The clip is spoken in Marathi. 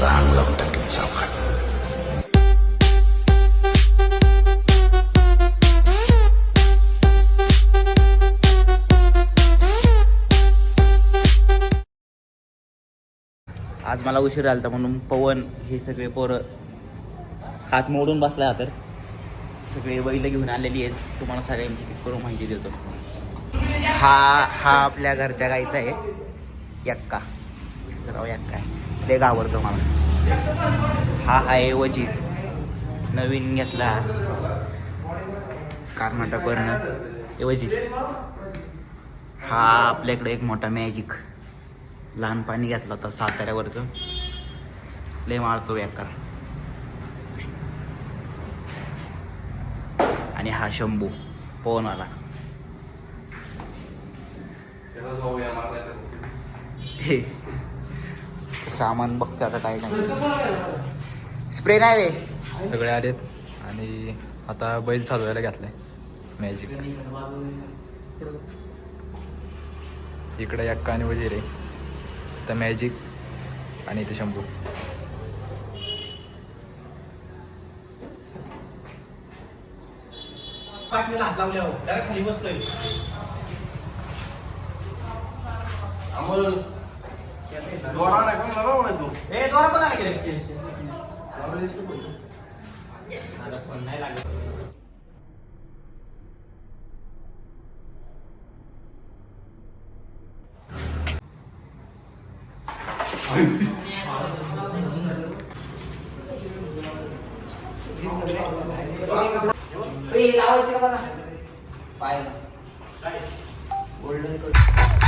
रांग लावून टाकेल चौकात आज मला उशीर झाला म्हणून पवन हे सगळे पोरं हात मोडून बसला तर सगळे बैल घेऊन आलेली आहेत. तुम्हाला सगळ्यांची करून माहिती देतो. हा हा आपल्या घरच्या गाईचा आहे. यक्का. जरा यक्का आहे ते घाबरतो मला. हा आहे वजीर. नवीन घेतला. कर्नाटकवरनं हे वजीर. हा आपल्याकडे एक मोठा मॅजिक लहानपणी घेतला होता साताऱ्यावरचं. लय मारतो बेकार आणि हा शंभू पवन आला हे. सामान बघते आता काय नाही. स्प्रे नाही वे सगळे आलेत आणि आता बैल चालवायला घातलाय मॅजिक इकडे यक्का आणि वजीर. आहे तर मॅजिक आणि इथे Shambhu. Dora na kung naro ulit do. Eh, Dora ko na lagi rest rest. Dora rest ko. Ada pun naik lagi. Pre, lawan sila ka na. Bye. Golden Corral.